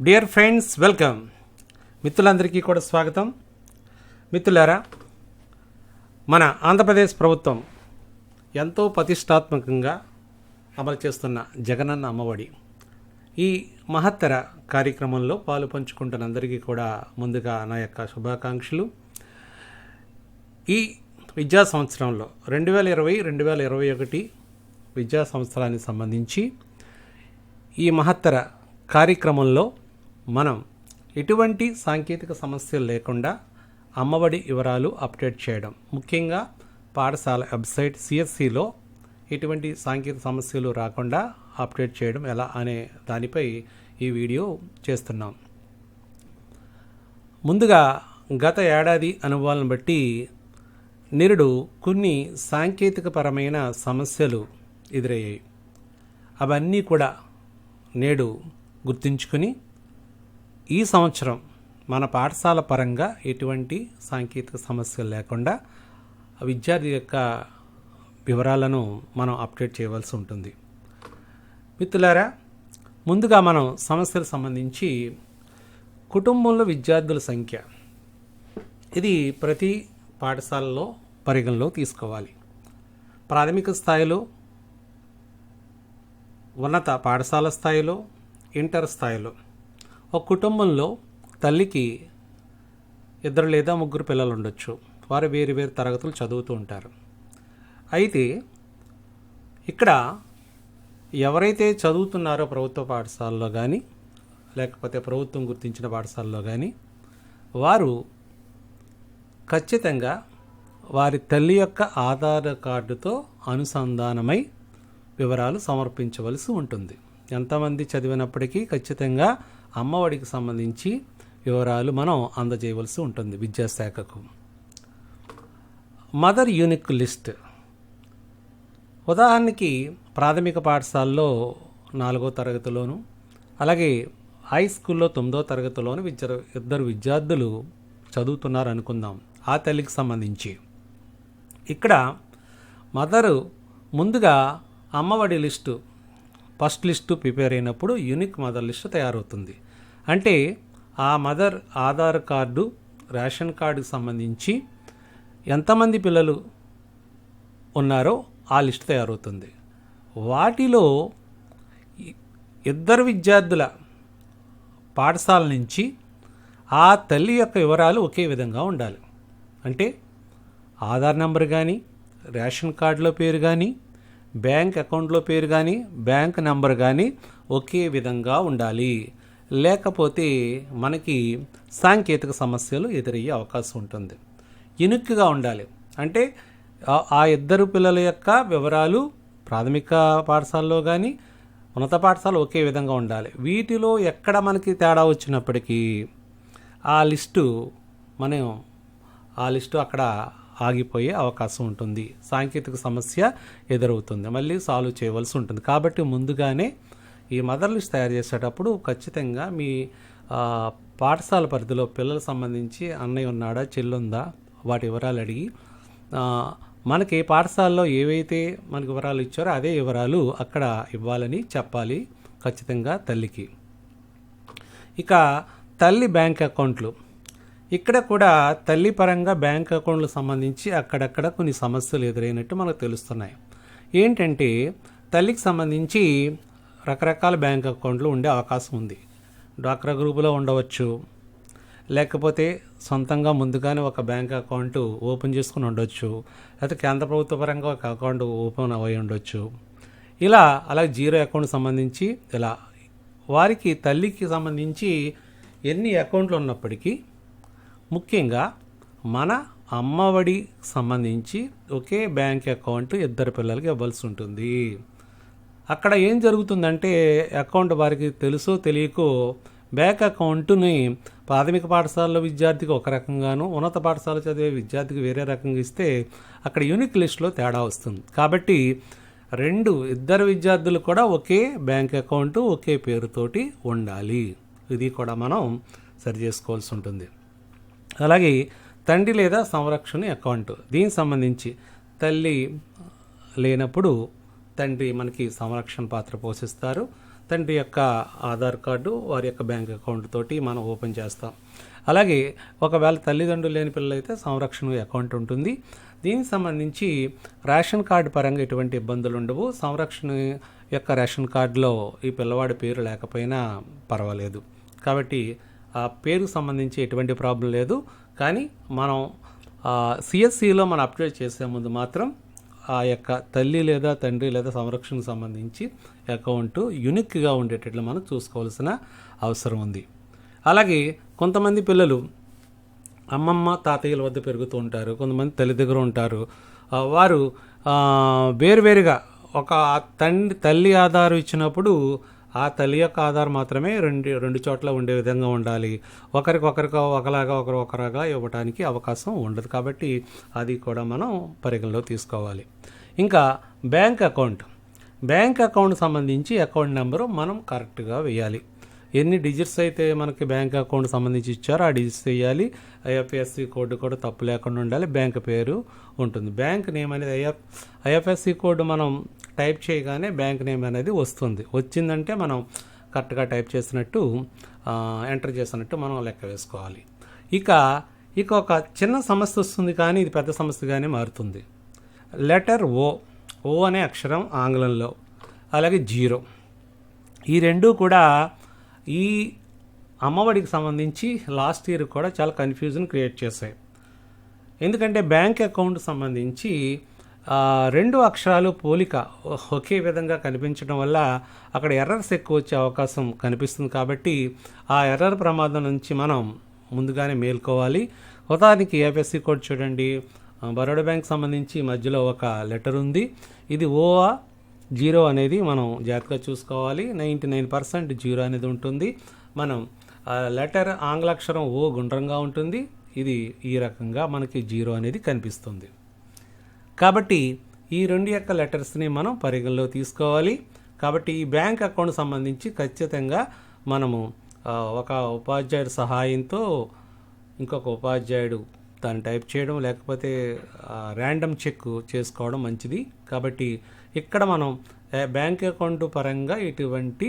Dear friends welcome మిత్రులందరికీ కూడా స్వాగతం. మిత్రులారా మన ఆంధ్రప్రదేశ్ ప్రభుత్వం ఎంతో ప్రతిష్టాత్మకంగా అమలు చేస్తున్న జగనన్న అమ్మఒడి ఈ మహత్తర కార్యక్రమంలో పాలు పంచుకుంటున్న అందరికీ కూడా ముందుగా నా యొక్క శుభాకాంక్షలు. ఈ విద్యా సంవత్సరంలో రెండు వేల ఇరవై రెండు వేల ఇరవై ఒకటి విద్యా సంవత్సరానికి సంబంధించి ఈ మహత్తర కార్యక్రమంలో మనం ఎటువంటి సాంకేతిక సమస్యలు లేకుండా అమ్మఒడి వివరాలు అప్డేట్ చేయడం. ముఖ్యంగా పాఠశాల వెబ్సైట్ సిఎస్సిలో ఎటువంటి సాంకేతిక సమస్యలు రాకుండా అప్డేట్ చేయడం ఎలా అనే దానిపై ఈ వీడియో చేస్తున్నాం. ముందుగా గత ఏడాది అనుభవాలను బట్టి నిరుడు కొన్ని సాంకేతికపరమైన సమస్యలు ఎదురయ్యాయి. అవన్నీ కూడా నేడు గుర్తుంచుకొని ఈ సంవత్సరం మన పాఠశాల పరంగా ఎటువంటి సాంకేతిక సమస్యలు లేకుండా విద్యార్థి యొక్క వివరాలను మనం అప్డేట్ చేయవలసి ఉంటుంది. మిత్రులారా ముందుగా మనం సమస్యలకు సంబంధించి కుటుంబంలో విద్యార్థుల సంఖ్య ఇది ప్రతి పాఠశాలలో పరిగణలో తీసుకోవాలి. ప్రాథమిక స్థాయిలో ఉన్నత పాఠశాల స్థాయిలో ఇంటర్ స్థాయిలో ఒక కుటుంబంలో తల్లికి ఇద్దరు లేదా ముగ్గురు పిల్లలు ఉండొచ్చు. వారు వేరు వేరు తరగతులు చదువుతూ ఉంటారు. అయితే ఇక్కడ ఎవరైతే చదువుతున్నారో ప్రభుత్వ పాఠశాలలో కానీ లేకపోతే ప్రభుత్వం గుర్తించిన పాఠశాలలో కానీ వారు ఖచ్చితంగా వారి తల్లి యొక్క ఆధార్ కార్డుతో అనుసంధానమై వివరాలు సమర్పించవలసి ఉంటుంది. ఎంతమంది చదివినప్పటికీ ఖచ్చితంగా అమ్మఒడికి సంబంధించి వివరాలు మనం అందజేయవలసి ఉంటుంది విద్యాశాఖకు. Mother unique list. ఉదాహరణకి ప్రాథమిక పాఠశాలలో నాలుగో తరగతిలోను అలాగే హై స్కూల్లో తొమ్మిదో తరగతిలోను విద్య ఇద్దరు విద్యార్థులు చదువుతున్నారు అనుకుందాం ఆ తల్లికి సంబంధించి. ఇక్కడ మదరు ముందుగా Amma Vodi list first list prepare అయినప్పుడు యూనిక్ మదర్ లిస్టు తయారవుతుంది. అంటే ఆ మదర్ ఆధార్ కార్డు రేషన్ కార్డుకి సంబంధించి ఎంతమంది పిల్లలు ఉన్నారో ఆ లిస్ట్ తయారవుతుంది. వాటిలో ఇద్దరు విద్యార్థుల పాఠశాల నుంచి ఆ తల్లి యొక్క వివరాలు ఒకే విధంగా ఉండాలి. అంటే ఆధార్ నెంబర్ కానీ రేషన్ కార్డులో పేరు కానీ బ్యాంక్ అకౌంట్లో పేరు కానీ బ్యాంక్ నెంబర్ కానీ ఒకే విధంగా ఉండాలి. లేకపోతే మనకి సాంకేతిక సమస్యలు ఎదురయ్యే అవకాశం ఉంటుంది. ఇనుక్కుగా ఉండాలి. అంటే ఆ- ఆ ఇద్దరు పిల్లల యొక్క వివరాలు ప్రాథమిక పాఠశాలలో కానీ ఉన్నత పాఠశాల ఒకే విధంగా ఉండాలి. వీటిలో ఎక్కడ మనకి తేడా వచ్చినప్పటికీ ఆ లిస్టు మనం ఆ లిస్టు అక్కడ ఆగిపోయే అవకాశం ఉంటుంది. సాంకేతిక సమస్య ఎదురవుతుంది. మళ్ళీ సాల్వ్ చేయవలసి ఉంటుంది. కాబట్టి ముందుగానే ఈ మదర్ లిస్ట్ తయారు చేసేటప్పుడు ఖచ్చితంగా మీ పాఠశాల పరిధిలో పిల్లలకు సంబంధించి అన్నయ్య ఉన్నాడా చెల్లుందా వాటి వివరాలు అడిగి మనకి పాఠశాలలో ఏవైతే మనకి వివరాలు ఇచ్చారో అదే వివరాలు అక్కడ ఇవ్వాలని చెప్పాలి ఖచ్చితంగా తల్లికి. ఇక తల్లి బ్యాంక్ అకౌంట్లు. ఇక్కడ కూడా తల్లి పరంగా బ్యాంక్ అకౌంట్లకు సంబంధించి అక్కడక్కడ కొన్ని సమస్యలు ఎదురైనట్టు మనకు తెలుస్తున్నాయి. ఏంటంటే తల్లికి సంబంధించి రకరకాల బ్యాంక్ అకౌంట్లు ఉండే అవకాశం ఉంది. డ్వాక్రా గ్రూపులో ఉండవచ్చు. లేకపోతే సొంతంగా ముందుగానే ఒక బ్యాంక్ అకౌంట్ ఓపెన్ చేసుకుని ఉండొచ్చు. లేకపోతే కేంద్ర ప్రభుత్వ పరంగా ఒక అకౌంట్ ఓపెన్ అయి ఉండొచ్చు. ఇలా అలాగే జీరో అకౌంట్ సంబంధించి ఇలా వారికి తల్లికి సంబంధించి ఎన్ని అకౌంట్లు ఉన్నప్పటికీ ముఖ్యంగా మన అమ్మఒడి సంబంధించి ఒకే బ్యాంక్ అకౌంట్ ఇద్దరు పిల్లలకి ఇవ్వాల్సి ఉంటుంది. అక్కడ ఏం జరుగుతుందంటే అకౌంట్ వారికి తెలుసో తెలియకో బ్యాంక్ అకౌంట్ని ప్రాథమిక పాఠశాలలో విద్యార్థికి ఒక రకంగాను ఉన్నత పాఠశాల చదివే విద్యార్థికి వేరే రకంగా ఇస్తే అక్కడ యూనిక్ లిస్ట్లో తేడా వస్తుంది. కాబట్టి రెండు ఇద్దరు విద్యార్థులు కూడా ఒకే బ్యాంక్ అకౌంట్ ఒకే పేరుతోటి ఉండాలి. ఇది కూడా మనం సరి చేసుకోవాల్సి ఉంటుంది. అలాగే తండ్రి లేదా సంరక్షణ అకౌంట్. దీనికి సంబంధించి తల్లి లేనప్పుడు తండ్రి మనకి సంరక్షణ పాత్ర పోషిస్తారు. తండ్రి యొక్క ఆధార్ కార్డు వారి యొక్క బ్యాంక్ అకౌంట్ తోటి మనం ఓపెన్ చేస్తాం. అలాగే ఒకవేళ తల్లిదండ్రులు లేని పిల్లలైతే సంరక్షణ అకౌంట్ ఉంటుంది. దీనికి సంబంధించి రేషన్ కార్డు పరంగా ఎటువంటి ఇబ్బందులు ఉండవు. సంరక్షణ యొక్క రేషన్ కార్డులో ఈ పిల్లవాడి పేరు లేకపోయినా పర్వాలేదు. కాబట్టి ఆ పేరుకు సంబంధించి ఎటువంటి ప్రాబ్లం లేదు. కానీ మనం సిఎస్సిలో మనం అప్డేట్ చేసే ముందు మాత్రం ఆ యొక్క తల్లి లేదా తండ్రి లేదా సంరక్షణకు సంబంధించి అకౌంట్ యునిక్గా ఉండేటట్లు మనం చూసుకోవాల్సిన అవసరం ఉంది. అలాగే కొంతమంది పిల్లలు అమ్మమ్మ తాతయ్యల వద్ద పెరుగుతూ ఉంటారు. కొంతమంది తల్లి దగ్గర ఉంటారు. వారు వేరువేరుగా ఒక తండ్రి తల్లి ఆధారం ఇచ్చినప్పుడు ఆ తల్లి యొక్క ఆధార్ మాత్రమే రెండు రెండు చోట్ల ఉండే విధంగా ఉండాలి. ఒకరికొకరికి ఒకలాగా ఒకరు ఒకలాగా ఇవ్వడానికి అవకాశం ఉండదు. కాబట్టి అది కూడా మనం పరిగణలో తీసుకోవాలి. ఇంకా బ్యాంక్ అకౌంట్. బ్యాంక్ అకౌంట్ సంబంధించి అకౌంట్ నెంబరు మనం కరెక్ట్గా వేయాలి. ఎన్ని డిజిట్స్ అయితే మనకి బ్యాంక్ అకౌంట్ సంబంధించి ఇచ్చారో ఆ డిజిట్స్ వేయాలి. ఐఎఫ్ఎస్సి కోడ్ కూడా తప్పు లేకుండా ఉండాలి. బ్యాంక్ పేరు ఉంటుంది. బ్యాంక్ నేమ్ అనేది ఐఎఫ్ ఐఎఫ్ఎస్సి కోడ్ మనం టైప్ చేయగానే బ్యాంక్ నేమ్ అనేది వస్తుంది. వచ్చిందంటే మనం కరెక్ట్గా టైప్ చేసినట్టు ఎంటర్ చేసినట్టు మనం లెక్క వేసుకోవాలి. ఇక ఇక ఒక చిన్న సమస్య వస్తుంది కానీ ఇది పెద్ద సమస్యగానే మారుతుంది. లెటర్ ఓ ఓ అనే అక్షరం ఆంగ్లంలో అలాగే జీరో. ఈ రెండు కూడా ఈ అమ్మఒడికి సంబంధించి లాస్ట్ ఇయర్ కూడా చాలా కన్ఫ్యూజన్ క్రియేట్ చేశాయి. ఎందుకంటే బ్యాంక్ అకౌంట్ సంబంధించి రెండు అక్షరాలు పోలిక ఒకే విధంగా కనిపించడం వల్ల అక్కడ ఎర్రర్స్ ఎక్కువ వచ్చే అవకాశం కనిపిస్తుంది కాబట్టి ఆ ఎర్రర్ ప్రమాదం నుంచి మనం ముందుగానే మేల్కోవాలి. ఉదాహరణకి ఏపీఎస్సీ కోడ్ చూడండి. బరోడా బ్యాంక్ సంబంధించి మధ్యలో ఒక లెటర్ ఉంది. ఇది ఓఆ జీరో అనేది మనం జాగ్రత్తగా చూసుకోవాలి. నైంటీ నైన్ పర్సెంట్ జీరో అనేది ఉంటుంది. మనం లెటర్ ఆంగ్లాక్షరం ఓ గుండ్రంగా ఉంటుంది. ఇది ఈ రకంగా మనకి జీరో అనేది కనిపిస్తుంది. కాబట్టి ఈ రెండు యొక్క లెటర్స్ని మనం పరిగణలో తీసుకోవాలి. కాబట్టి ఈ బ్యాంక్ అకౌంట్ సంబంధించి ఖచ్చితంగా మనము ఒక ఉపాధ్యాయుడు సహాయంతో ఇంకొక ఉపాధ్యాయుడు దాన్ని టైప్ చేయడం లేకపోతే ర్యాండమ్ చెక్ చేసుకోవడం మంచిది. కాబట్టి ఇక్కడ మనం బ్యాంక్ అకౌంట్ పరంగా ఇటువంటి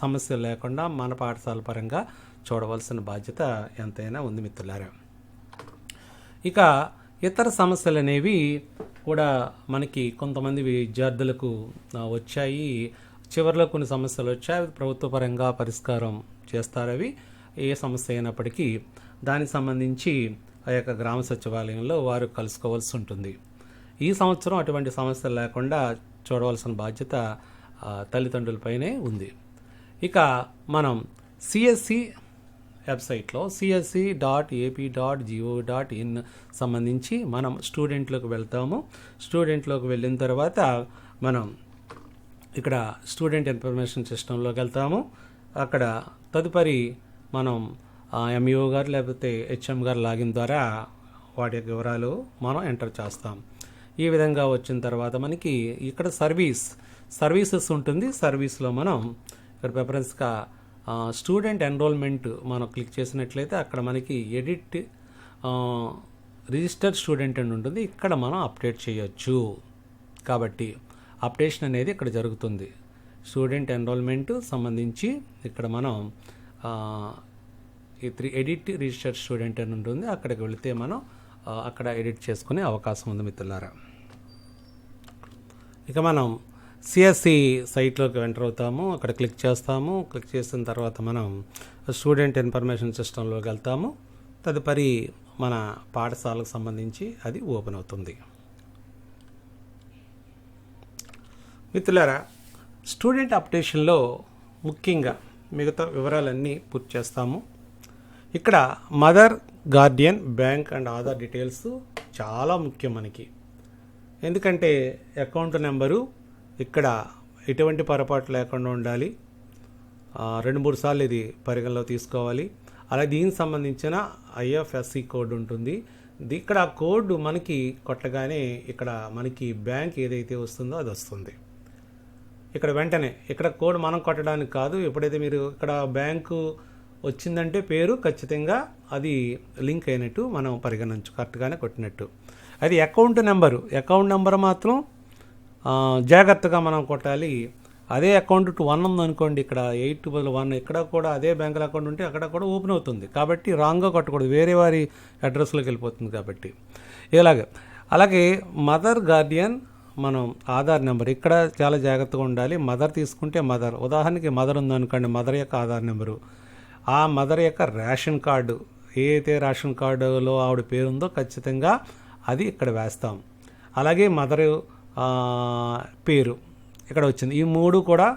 సమస్యలు లేకుండా మన పాఠశాల పరంగా చూడవలసిన బాధ్యత ఎంతైనా ఉంది మిత్రులారా. ఇక ఇతర సమస్యలు అనేవి కూడా మనకి కొంతమంది విద్యార్థులకు వచ్చాయి. చివరిలో కొన్ని సమస్యలు వచ్చాయి. ప్రభుత్వపరంగా పరిష్కారం చేస్తారు అవి. ఏ సమస్య అయినప్పటికీ దానికి సంబంధించి ఆ యొక్క గ్రామ సచివాలయంలో వారు కలుసుకోవాల్సి ఉంటుంది. ఈ సంవత్సరం అటువంటి సమస్యలు లేకుండా చూడవలసిన బాధ్యత తల్లిదండ్రులపైనే ఉంది. ఇక మనం సిఎస్సి వెబ్సైట్లో CSC dot AP dot GO dot in సంబంధించి మనం స్టూడెంట్లోకి వెళ్తాము. స్టూడెంట్లోకి వెళ్ళిన తర్వాత మనం ఇక్కడ స్టూడెంట్ ఇన్ఫర్మేషన్ సిస్టంలోకి వెళ్తాము. అక్కడ తదుపరి మనం ఎంఈఓ గారు లేకపోతే హెచ్ఎం గారు లాగిన్ ద్వారా వాటి యొక్క వివరాలు మనం ఎంటర్ చేస్తాం. ఈ విధంగా వచ్చిన తర్వాత మనకి ఇక్కడ సర్వీస్ సర్వీసెస్ ఉంటుంది. సర్వీస్లో మనం ఇక్కడ ప్రిఫరెన్స్గా స్టూడెంట్ ఎన్రోల్మెంట్ మనం క్లిక్ చేసినట్లయితే అక్కడ మనకి ఎడిట్ రిజిస్టర్డ్ స్టూడెంట్ అని ఉంటుంది. ఇక్కడ మనం అప్డేట్ చేయొచ్చు. కాబట్టి అప్డేషన్ అనేది ఇక్కడ జరుగుతుంది. స్టూడెంట్ ఎన్రోల్మెంట్ సంబంధించి ఇక్కడ మనం ఈ త్రీ ఎడిట్ రిజిస్టర్డ్ స్టూడెంట్ అని ఉంటుంది. అక్కడికి వెళితే మనం అక్కడ ఎడిట్ చేసుకునే అవకాశం ఉంది మిత్రులారా. ఇక మనం సిఎస్సి సైట్లోకి ఎంటర్ అవుతాము అక్కడ క్లిక్ చేస్తాము. క్లిక్ చేసిన తర్వాత మనం స్టూడెంట్ ఇన్ఫర్మేషన్ సిస్టంలోకి వెళ్తాము. తదుపరి మన పాఠశాలకు సంబంధించి అది ఓపెన్ అవుతుంది. మిత్రులారా స్టూడెంట్ అప్డేషన్లో ముఖ్యంగా మిగతా వివరాలన్నీ పూర్తి చేస్తాము. ఇక్కడ mother guardian bank and Aadhaar details చాలా ముఖ్యం మనకి. ఎందుకంటే అకౌంట్ నెంబరు ఇక్కడ ఎటువంటి పొరపాటు లేకుండా ఉండాలి. రెండు మూడు సార్లు ఇది పరిగణలో తీసుకోవాలి. అలాగే దీనికి సంబంధించిన ఐఎఫ్ఎస్సి కోడ్ ఉంటుంది. ఇక్కడ ఆ కోడ్ మనకి కొట్టగానే ఇక్కడ మనకి బ్యాంక్ ఏదైతే వస్తుందో అది వస్తుంది. ఇక్కడ వెంటనే ఇక్కడ కోడ్ మనం కొట్టడానికి కాదు ఎప్పుడైతే మీరు ఇక్కడ బ్యాంకు వచ్చిందంటే పేరు ఖచ్చితంగా అది లింక్ అయినట్టు మనం పరిగణించు కరెక్ట్గానే కొట్టినట్టు. అది అకౌంట్ నెంబరు అకౌంట్ నెంబర్ మాత్రం జాగ్రత్తగా మనం కొట్టాలి. అదే అకౌంట్ టు వన్ ఉందనుకోండి ఇక్కడ ఎయిట్ బదులు వన్ ఇక్కడ కూడా అదే బ్యాంకుల అకౌంట్ ఉంటే అక్కడ కూడా ఓపెన్ అవుతుంది. కాబట్టి రాంగ్గా కొట్టకూడదు. వేరే వారి అడ్రస్లోకి వెళ్ళిపోతుంది కాబట్టి. ఇలాగే అలాగే మదర్ గార్డియన్ మనం ఆధార్ నెంబర్ ఇక్కడ చాలా జాగ్రత్తగా ఉండాలి. మదర్ తీసుకుంటే మదర్. ఉదాహరణకి మదర్ ఉందనుకోండి మదర్ యొక్క ఆధార్ నెంబరు. ఆ మదర్ యొక్క రేషన్ కార్డు ఏదైతే రేషన్ కార్డులో ఆవిడ పేరు ఉందో ఖచ్చితంగా అది ఇక్కడ వేస్తాం. అలాగే మదర్ పేరు ఇక్కడ వచ్చింది. ఈ మూడు కూడా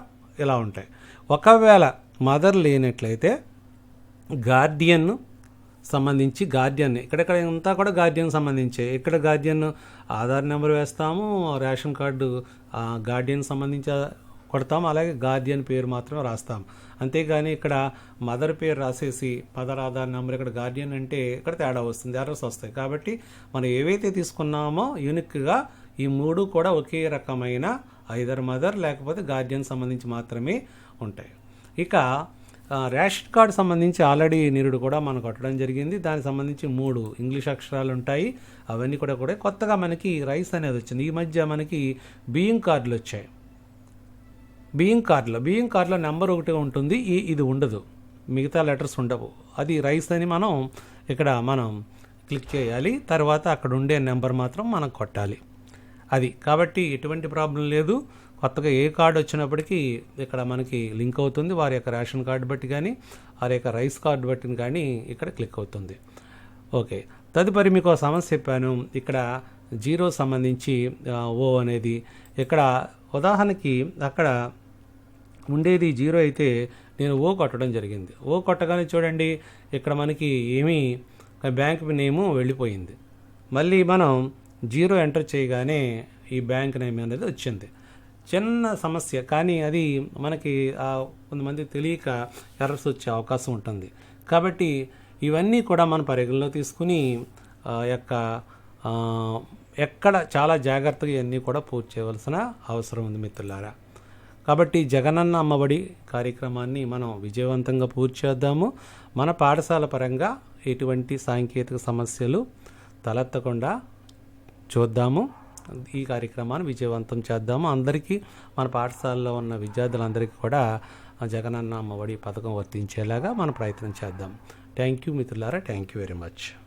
ఇలా ఉంటాయి. ఒకవేళ మదర్ లేనట్లయితే గార్డియన్ సంబంధించి గార్డియన్ ఇక్కడెక్కడ అంతా కూడా గార్డియన్ సంబంధించే. ఇక్కడ గార్డియన్ ఆధార్ నెంబర్ వేస్తాము రేషన్ కార్డు గార్డియన్ సంబంధించి కొడతాము అలాగే గార్డియన్ పేరు మాత్రం రాస్తాం అంతేగాని ఇక్కడ మదర్ పేరు రాసేసి మదర్ ఆధార్ నెంబర్ ఇక్కడ గార్డియన్ అంటే ఇక్కడ తేడా వస్తుంది ఎర్రర్స్ వస్తాయి. కాబట్టి మనం ఏవైతే తీసుకున్నామో యూనిక్గా ఈ మూడు కూడా ఒకే రకమైన ఐదర్ మదర్ లేకపోతే గార్డియన్ సంబంధించి మాత్రమే ఉంటాయి. ఇక రేషన్ కార్డు సంబంధించి ఆల్రెడీ నిరుడు కూడా మనం కొట్టడం జరిగింది. దానికి సంబంధించి మూడు ఇంగ్లీష్ అక్షరాలు ఉంటాయి. అవన్నీ కూడా కూడా కొత్తగా మనకి రైస్ అనేది వచ్చింది. ఈ మధ్య మనకి బియ్యం కార్డులు వచ్చాయి. బియ్యం కార్డులో. బియ్యం కార్డులో నెంబర్ ఒకటి ఉంటుంది. ఈ ఇది ఉండదు. మిగతా లెటర్స్ ఉండవు. అది రైస్ అని మనం ఇక్కడ మనం క్లిక్ చేయాలి. తర్వాత అక్కడ ఉండే నెంబర్ మాత్రం మనం కొట్టాలి. అది. కాబట్టి ఎటువంటి ప్రాబ్లం లేదు. కొత్తగా ఏ కార్డు వచ్చినప్పటికీ ఇక్కడ మనకి లింక్ అవుతుంది. వారి యొక్క రేషన్ కార్డు బట్టి కానీ వారి యొక్క రైస్ కార్డు బట్టి కానీ ఇక్కడ క్లిక్ అవుతుంది. ఓకే. తదుపరి మీకు ఒక సమస్య చెప్పాను. ఇక్కడ జీరో సంబంధించి ఓ అనేది. ఇక్కడ ఉదాహరణకి అక్కడ ఉండేది జీరో అయితే నేను ఓ కొట్టడం జరిగింది. ఓ కొట్టగానే చూడండి ఇక్కడ మనకి ఏమీ బ్యాంక్ నేము వెళ్ళిపోయింది. మళ్ళీ మనం జీరో ఎంటర్ చేయగానే ఈ బ్యాంక్ నేమ్ అనేది వచ్చింది. చిన్న సమస్య కానీ అది మనకి కొంతమంది తెలియక ఎర్రర్స్ వచ్చే అవకాశం ఉంటుంది. కాబట్టి ఇవన్నీ కూడా మన పరిగణలో తీసుకుని యొక్క ఎక్కడ చాలా జాగ్రత్తగా ఇవన్నీ కూడా పూర్తి చేయవలసిన అవసరం ఉంది మిత్రులారా. కాబట్టి జగనన్న అమ్మఒడి కార్యక్రమాన్ని మనం విజయవంతంగా పూర్తి చేద్దాము. మన పాఠశాల పరంగా ఎటువంటి సాంకేతిక సమస్యలు తలెత్తకుండా చూద్దాము. ఈ కార్యక్రమాన్ని విజయవంతం చేద్దాము. అందరికీ మన పాఠశాలలో ఉన్న విద్యార్థులందరికీ కూడా జగనన్న అమ్మఒడి పథకం వర్తించేలాగా మనం ప్రయత్నం చేద్దాం. థ్యాంక్ యూ మిత్రులారా. Thank you very much